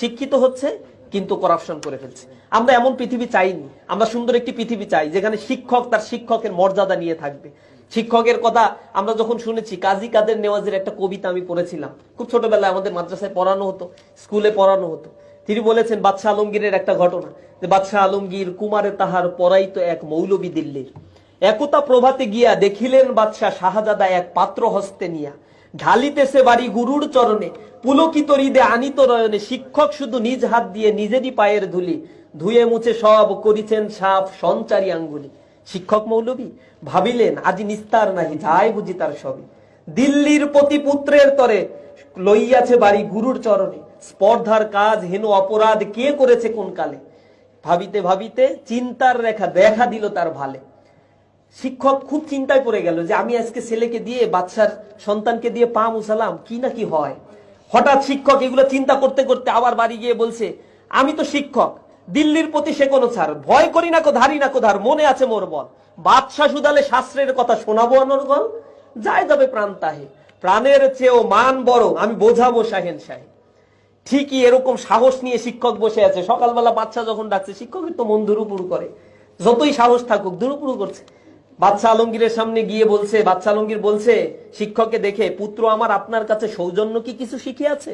শিক্ষিত হচ্ছে, কিন্তু করাপশন করে ফেলছে। আমরা এমন পৃথিবী চাইনি। আমরা সুন্দর একটি পৃথিবী চাই, যেখানে শিক্ষক তার শিক্ষকের মর্যাদা নিয়ে থাকবে। শিক্ষকের কথা আমরা যখন শুনেছি, কাজী কাদের নেওয়াজের একটা কবিতা আমি পড়েছিলাম। খুব ছোটবেলায় আমাদের মাদ্রাসায় পড়ানো হতো, স্কুলে পড়ানো হতো। তিনি বলেছেন, বাদশাহ আলমগীরের একটা ঘটনা, যে বাদশাহ আলমগীর কুমারে তাহার পড়াইত এক মৌলবী দিল্লির। একতা প্রভাতে গিয়া দেখিলেন বাদশাহ শাহজাদা এক পাত্র হস্তে নিয়া। ঢালিতেছে বাড়ি গুরুর চরণে। পুলকিত হৃদে আনিত রয়নে শিক্ষক শুধু নিজ হাত দিয়ে নিজেরই পায়ের ধুলি, ধুয়ে মুছে সব করিছেন সাপ সঞ্চারী আঙ্গুলি। শিক্ষক মৌলবী, ভাবিলেন, আজি নিস্তার নাহি, যায় বুঝি তার সবই দিল্লির প্রতি পুত্রের তরে লইয়াছে বাড়ি গুরুর চরণে। স্পর্ধার কাজ হেন অপরাধ কে করেছে কোন কালে? ভাবিতে ভাবিতে চিন্তার রেখা দেখা দিল তার ভালে। শিক্ষক খুব চিন্তায় পড়ে গেল যে আমি আজকে ছেলেকে দিয়ে, বাচ্চার সন্তানকে দিয়ে পা মুসালাম কি না কি হয়? হঠাৎ শিক্ষক এগুলো চিন্তা করতে করতে আবার বাড়ি গিয়ে বলছে, আমি তো শিক্ষক, দিল্লির প্রতি সে কোনো ছাড়, ভয় করি না কো, ধারি না কো, ধার, মনে আছে মোর বল। বাদশাহ সুদালে শাস্ত্রের কথা শোনাবো অনর্গল যায় যাবে প্রাণ তাহে, প্রাণের চেয়েও মান বড়, আমি বোঝাবো শাহেন সাহেব ঠিকই এরকম সাহস নিয়ে শিক্ষক বসে আছে। সকালবেলা বাচ্চা যখন ডাকছে, শিক্ষকের তো মন দুরুপুরু করে। যতই সাহস থাকুক দুরুপুরু করছে। বাচ্চা আলমগীরের সামনে গিয়ে বলছে, বাচ্চা আলমগীর বলছে, শিক্ষককে দেখে, পুত্র, আমার আপনার কাছে সৌজন্য কি কিছু শিখিয়াছে?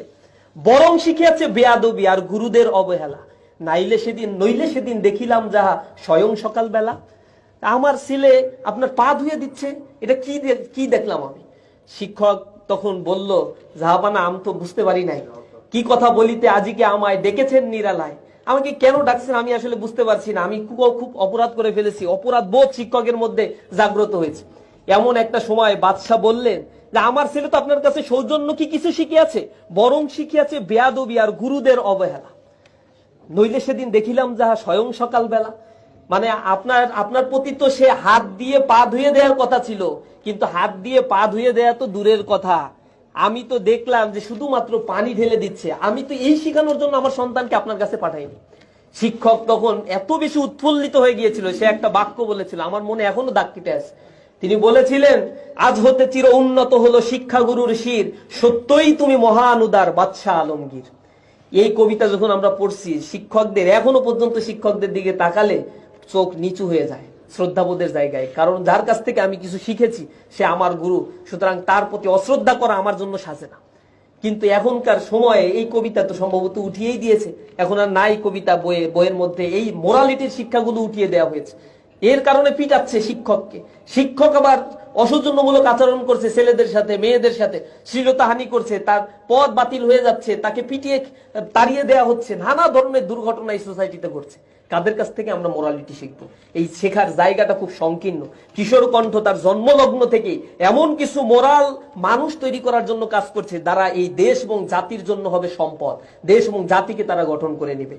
বরং শিখিয়াছে বেয়াদবি আর গুরুদের অবহেলা। নাইলে সেদিন, নইলে সেদিন দেখিলাম যাহা স্বয়ং সকালবেলা। আমার ছেলে আপনার পা ধুয়ে দিচ্ছে, এটা কি কি দেখলাম আমি? শিক্ষক তখন বলল জাহাপানা আমি তো বুঝতে পারি নাই। কি কথা বলিতে আজিকে আমায় ডেকেছেন নিরালায়? আমাকে কেন ডাকছেন আমি আসলে বুঝতে পারছি না। আমি খুব অপরাধ করে ফেলেছি। অপরাধ বোধ শিক্ষকের মধ্যে জাগ্রত হয়েছে। এমন একটা সময় বাদশাহ বললেন যে, আমার ছেলে তো আপনার কাছে সৌজন্য কি কিছু শিখিয়াছে বরং শিখিয়াছে বেয়াদবি আর গুরুদের অবহেলা। নইলে সেদিন দেখিলাম যাহা স্বয়ং সকালবেলা। মানে আপনার আপনার প্রতি তো সে হাত দিয়ে পা ধুয়ে দেওয়ার কথা ছিল। কিন্তু হাত দিয়ে পা ধুয়ে দেওয়া তো দূরের কথা। আমি তো দেখলাম যে শুধুমাত্র পানি ঢেলে দিচ্ছে। আমি তো এই শেখানোর জন্য আমার সন্তানকে আপনার কাছে পাঠাইনি। শিক্ষক তখন এত বেশি উৎফুল্লিত হয়ে গিয়েছিল, সে একটা বাক্য বলেছিল, আমার মনে এখনও দাগ কেটে আছে। তিনি বলেছিলেন, আজ হতে চির উন্নত হলো শিক্ষাগুরুর শির, সত্যই তুমি মহান উদার বাদশাহ আলমগীর। এই কবিতা যখন আমরা পড়ছি, শিক্ষকদের, এখনও পর্যন্ত শিক্ষকদের দিকে তাকালে চোখ নিচু হয়ে যায়। শ্রদ্ধাবোধের জায়গায়। কারণ যার কাছ থেকে আমি কিছু শিখেছি, সে আমার গুরু। সুতরাং তার প্রতি অশ্রদ্ধা করা আমার জন্য সাজে না। কিন্তু এখনকার সময়ে এই কবিতা তো সম্ভবত উঠিয়েই দিয়েছে। এখন আর নাই কবিতা বইয়ে বইয়ের মধ্যে এই মোরালিটির শিক্ষাগুলো উঠিয়ে দেওয়া হয়েছে। এর কারণে পিটাচ্ছে শিক্ষককে। শিক্ষক আবার অসৌজন্যমূলক আচরণ করছে ছেলেদের সাথে, মেয়েদের সাথে, শ্লীলতাহানি করছে, তার পদ বাতিল হয়ে যাচ্ছে, তাকে পিটিয়ে, তাড়িয়ে দেওয়া হচ্ছে, নানা ধরনের দুর্ঘটনা এই সোসাইটিতে ঘটছে। কাদের কাছ থেকে আমরা মোরালিটি শিখব? এই শেখার জায়গাটা খুব সংকীর্ণ। কিশোর কণ্ঠ তার জন্মলগ্ন থেকে এমন কিছু মোরাল মানুষ তৈরি করার জন্য কাজ করছে, যারা এই দেশ এবং জাতির জন্য হবে সম্পদ। দেশ এবং জাতিকে তারা গঠন করে নেবে।